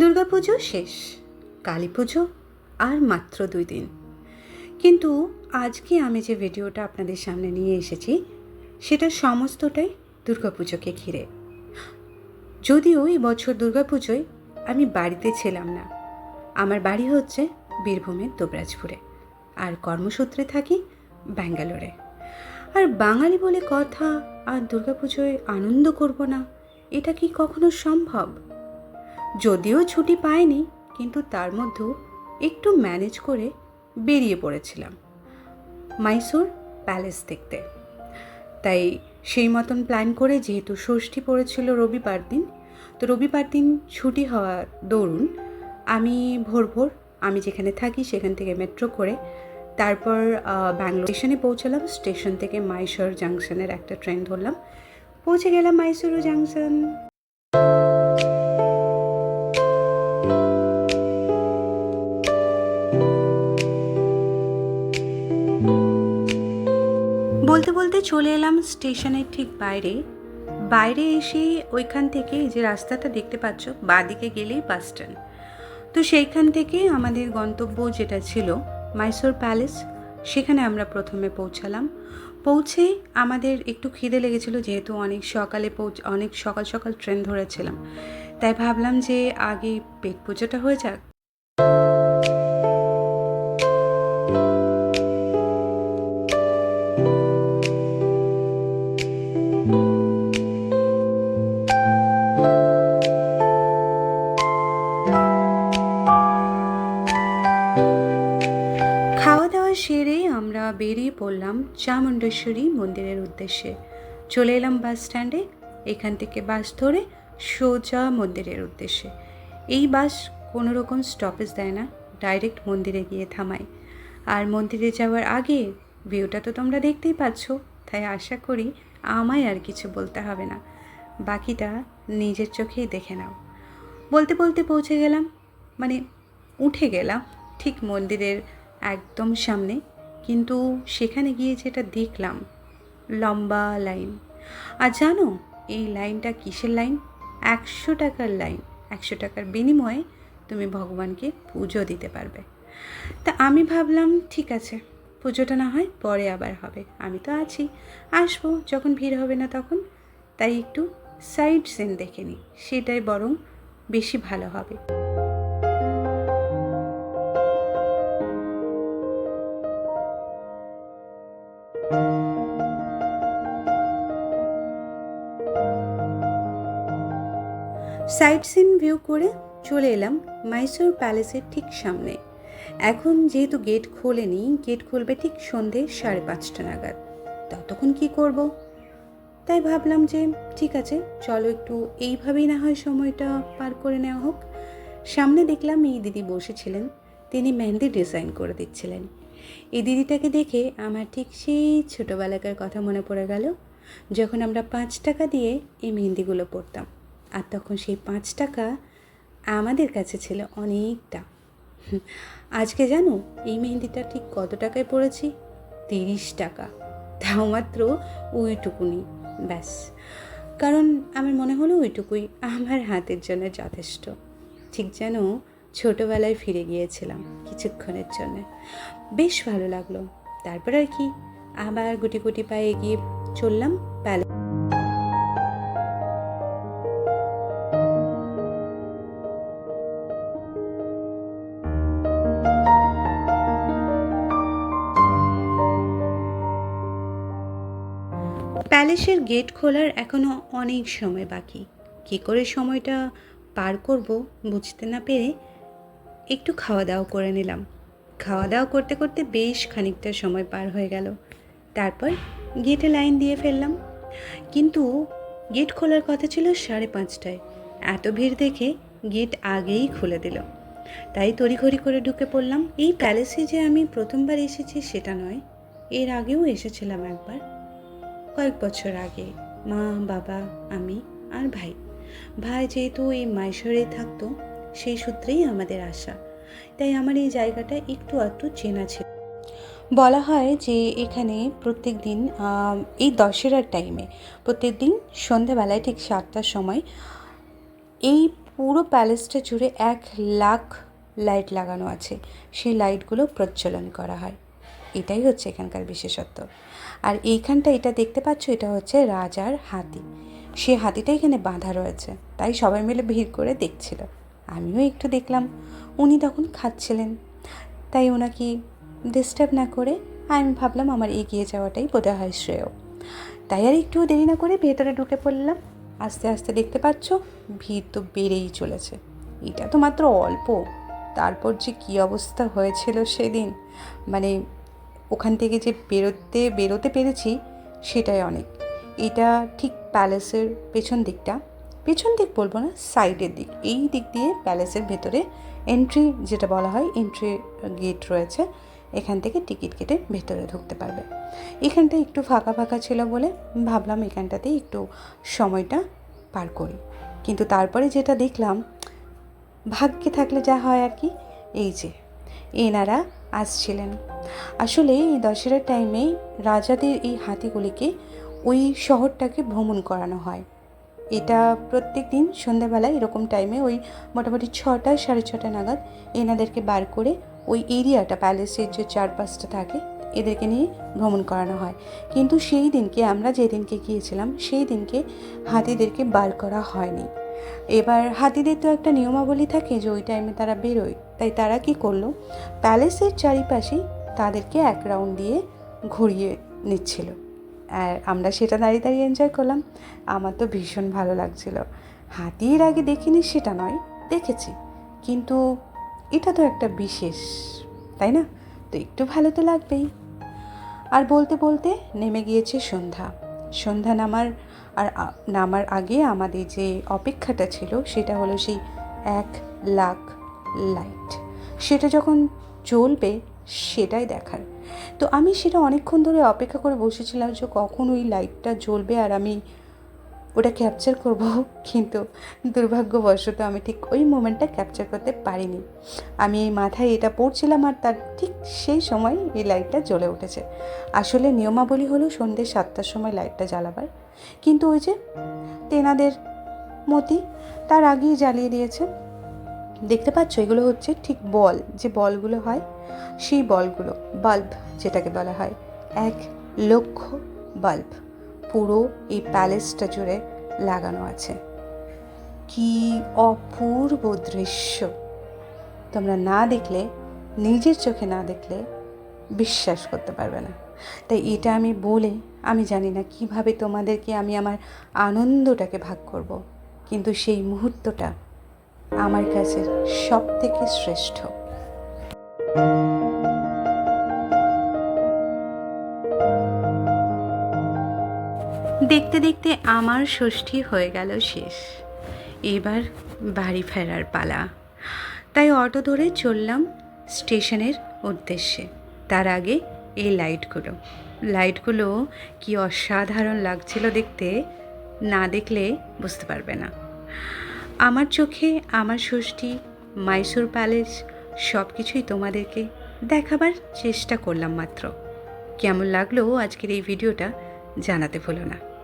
দুর্গাপুজো শেষ, কালী পুজো আর মাত্র দুই দিন। কিন্তু আজকে আমি যে ভিডিওটা আপনাদের সামনে নিয়ে এসেছি, সেটা সমস্তটাই দুর্গাপুজোকে ঘিরে। যদিও এই বছর দুর্গাপুজোয় আমি বাড়িতে ছিলাম না, আমার বাড়ি হচ্ছে বীরভূমের দুবরাজপুরে, আর কর্মসূত্রে থাকি ব্যাঙ্গালোরে। আর বাঙালি বলে কথা আর দুর্গাপুজোয় আনন্দ করব না, এটা কি কখনো সম্ভব? যদিও ছুটি পাইনি, কিন্তু তার মধ্যেও একটু ম্যানেজ করে বেরিয়ে পড়েছিলাম। মাইসোর প্যালেস দেখতে। তাই সেই মতন প্ল্যান করে যেহেতু ষষ্ঠী পড়েছিল রবিবার দিন, তো রবিবার দিন ছুটি হওয়ার দরুন আমি ভোর ভোর আমি যেখানে থাকি সেখান থেকে মেট্রো করে তারপর ব্যাঙ্গালোর স্টেশনে পৌঁছালাম। স্টেশন থেকে মাইসোর জাংশনের একটা ট্রেন ধরলাম। পৌঁছে গেলাম মাইসোর জাংশন বলতে বলতে চলে এলাম স্টেশনের ঠিক বাইরে। বাইরে এসে ওইখান থেকে যে রাস্তাটা দেখতে পাচ্ছ, বাঁদিকে গেলেই বাস স্ট্যান্ড। তো সেইখান থেকে আমাদের গন্তব্য যেটা ছিল মাইসোর প্যালেস সেখানে আমরা প্রথমে পৌঁছালাম। পৌঁছে আমাদের একটু খিদে লেগেছিল, যেহেতু অনেক সকালে পৌঁছ, অনেক সকাল সকাল ট্রেন ধরেছিলাম। তাই ভাবলাম যে আগে পেট পুজোটা হয়ে যাক। পড়লাম চামুণ্ডেশ্বরী মন্দিরের উদ্দেশ্যে। চলে এলাম বাস স্ট্যান্ডে, এখান থেকে বাস ধরে সোজা মন্দিরের উদ্দেশ্যে। এই বাস কোনো রকম স্টপেজ দেয় না ডাইরেক্ট মন্দিরে গিয়ে থামায়। আর মন্দিরে যাওয়ার আগে ভিউটা তো তোমরা দেখতেই পাচ্ছ, তাই আশা করি আমায় আর কিছু বলতে হবে না। বাকিটা নিজের চোখেই দেখে নাও। বলতে বলতে পৌঁছে গেলাম মানে উঠে গেলাম ঠিক মন্দিরের একদম সামনে। কিন্তু সেখানে গিয়ে যেটা দেখলাম, লম্বা লাইন। আর জানো, এই লাইনটা কিসের লাইন? একশো টাকার লাইন। একশো টাকার বিনিময়ে তুমি ভগবানকে পুজো দিতে পারবে। তা আমি ভাবলাম, ঠিক আছে, পুজোটা না হয় পরে আবার হবে। আমি তো আছি। আসব, যখন ভিড় হবে না তখন। তাই একটু সাইড সিন দেখে নিই। সেটাই বরং বেশি ভালো হবে। সাইট সিন ভিউ করে চলে এলাম মাইসোর প্যালেসের ঠিক সামনে। এখন যেহেতু গেট খোলেনি, গেট খুলবে ঠিক সন্ধে সাড়ে পাঁচটা নাগাদ। ততক্ষণ কি করব? তাই ভাবলাম যে, ঠিক আছে, চলো একটু এইভাবেই না হয় সময়টা পার করে নেওয়া হোক। সামনে দেখলাম এই দিদি বসেছিলেন, তিনি মেহেন্দি ডিজাইন করে দিচ্ছিলেন। এই দিদিটাকে দেখে আমার ঠিক সেই ছোটোবেলাকার কথা মনে পড়ে গেল, যখন আমরা পাঁচ টাকা দিয়ে এই মেহেন্দিগুলো পরতাম। আর তখন সেই পাঁচ টাকা আমাদের কাছে ছিল অনেকটা। আজকে জানো, এই মেহেন্দিটা ঠিক কত টাকায় পড়েছি? তিরিশ টাকা। তাও মাত্র ওইটুকুনি। ব্যাস। কারণ আমার মনে হলো ওইটুকুই আমার হাতের জন্য যথেষ্ট। ঠিক যেন ছোটোবেলায় ফিরে গিয়েছিলাম কিছুক্ষণের জন্য। বেশ ভালো লাগল। তারপর আর কি, আবার গুটি গুটি পায়ে এগিয়ে চললাম। গেট খোলার এখনও অনেক সময় বাকি। কী করে সময়টা পার করব বুঝতে না পেরে একটু খাওয়া দাওয়া করে নিলাম। খাওয়া দাওয়া করতে করতে বেশ খানিকটা সময় পার হয়ে গেল। তারপর গেটে লাইন দিয়ে ফেললাম। কিন্তু গেট খোলার কথা ছিল সাড়ে পাঁচটায়। এত ভিড় দেখে গেট আগেই খুলে দিল। তাই তড়িঘড়ি করে ঢুকে পড়লাম। এই প্যালেসে যে আমি প্রথমবার এসেছি সেটা নয়। এর আগেও এসেছিলাম একবার। কয়েক বছর আগে মা, বাবা, আমি আর ভাই। ভাই যেহেতু এই মাইশরে থাকতো, সেই সূত্রেই আমাদের আসা তাই আমার এই জায়গাটা একটু আধটু চেনা ছিল। বলা হয় যে এখানে প্রত্যেক দিন এই দশেরার টাইমে প্রত্যেক দিন সন্ধ্যাবেলায় ঠিক সাতটার সময় এই পুরো প্যালেসটা জুড়ে এক লাখ লাইট লাগানো আছে। সেই লাইটগুলো প্রজ্বলন করা হয়। এটাই হচ্ছে এখানকার বিশেষত্ব। আর এইখানটা এটা দেখতে পাচ্ছ, এটা হচ্ছে রাজার হাতি। সে হাতিটা এখানে বাঁধা রয়েছে, তাই সবাই মিলে ভিড় করে দেখছিল। আমিও একটু দেখলাম, উনি তখন খাচ্ছিলেন। তাই ওনাকে ডিস্টার্ব না করে আমি ভাবলাম আমার এগিয়ে যাওয়াটাই বোধ হয় শ্রেয়। তাই আর একটু দেরি না করে ভেতরে ঢুকে পড়লাম। আস্তে আস্তে দেখতে পাচ্ছ, ভিড় তো বেড়েই চলেছে। এটা তো মাত্র অল্প। তারপর যে কী অবস্থা হয়েছিল সেদিন মানে ওখান থেকে যে বেরোতে বেরোতে পেরেছি সেটাই অনেক। এটা ঠিক প্যালেসের পেছন দিকটা। পেছন দিক বলব না সাইডের দিক। এই দিক দিয়ে প্যালেসের ভেতরে এন্ট্রি যেটা বলা হয় এন্ট্রি গেট রয়েছে, এখান থেকে টিকিট কেটে ভেতরে ঢুকতে পারবে। এখানটা একটু ফাঁকা ফাঁকা ছিল বলে ভাবলাম এখানটাতেই একটু সময়টা পার করি। কিন্তু তারপরে যেটা দেখলাম, ভাগ্যে থাকলে যা হয় আর কি, এই যে, এনারা আসছিলেন। আসলে এই দশেরার টাইমে রাজাদের এই হাতিগুলিকে ওই শহরটাকে ভ্রমণ করানো হয়। এটা প্রত্যেক দিন সন্ধ্যাবেলায় এরকম টাইমে ওই মোটামুটি ছটা, সাড়ে ছটা নাগাদ এনাদেরকে বার করে ওই এরিয়াটা প্যালেসের যে চারপাশটা থাকে, এদেরকে নিয়ে ভ্রমণ করানো হয়। কিন্তু সেই দিনকে, আমরা যেদিনকে গিয়েছিলাম, সেই দিনকে হাতিদেরকে বার করা হয়নি। এবার হাতিদের তো একটা নিয়মাবলী থাকে যে ওই টাইমে তারা বেরোয়। তাই তারা কি করল? প্যালেসের চারিপাশেই তাদেরকে এক রাউন্ড দিয়ে ঘুরিয়ে নিচ্ছিল। আর আমরা সেটা দাঁড়িয়ে দাঁড়িয়ে এনজয় করলাম। আমার তো ভীষণ ভালো লাগছিল। হাতির আগে দেখিনি সেটা নয়, দেখেছি। কিন্তু এটা তো একটা বিশেষ, তাই না? তো একটু ভালো তো লাগবেই। আর বলতে বলতে নেমে গিয়েছে সন্ধ্যা। সন্ধ্যা নামার আর নামার আগে আমাদের যে অপেক্ষাটা ছিল সেটা হলো সেই এক লাখ লাইট। সেটা যখন জ্বলবে সেটাই দেখার। তো আমি সেটা অনেকক্ষণ ধরে অপেক্ষা করে বসেছিলাম যে কখন ওই লাইটটা জ্বলবে আর আমি ওটা ক্যাপচার করব, কিন্তু দুর্ভাগ্যবশত আমি ঠিক ওই মোমেন্টটা ক্যাপচার করতে পারিনি। আমি এই মাথায় এটা পড়ছিলাম আর তার ঠিক সেই সময় এই লাইটটা জ্বলে উঠেছে। আসলে নিয়মাবলী হলো সন্ধ্যে সাতটার সময় লাইটটা জ্বালাবার। কিন্তু ওই যে তেনাদের মতি তার আগেই জ্বালিয়ে দিয়েছে। দেখতে পাচ্ছ, এগুলো হচ্ছে ঠিক বল। যে বলগুলো হয়, সেই বলগুলো বাল্ব যেটাকে বলা হয়, এক লক্ষ বাল্ব পুরো এই প্যালেসটা জুড়ে লাগানো আছে। কি অপূর্ব দৃশ্য। তোমরা না দেখলে, নিজের চোখে না দেখলে বিশ্বাস করতে পারবে না। তাই এটা আমি বলে আমি জানি না কীভাবে তোমাদেরকে আমি আমার আনন্দটাকে ভাগ করব, কিন্তু সেই মুহূর্তটা আমার কাছে সব থেকে শ্রেষ্ঠ। দেখতে দেখতে আমার ষষ্ঠী হয়ে গেল শেষ। এবার বাড়ি ফেরার পালা। তাই অটো ধরে চললাম স্টেশনের উদ্দেশ্যে। তার আগে এই লাইটগুলো। লাইটগুলো কি অসাধারণ লাগছিল দেখতে না দেখলে বুঝতে পারবে না। আমার চোখে আমার ষষ্ঠী, মাইসুর প্যালেস সব কিছুই তোমাদেরকে দেখাবার চেষ্টা করলাম মাত্র। কেমন লাগল আজকের এই ভিডিওটা জানাতে ভুলো না।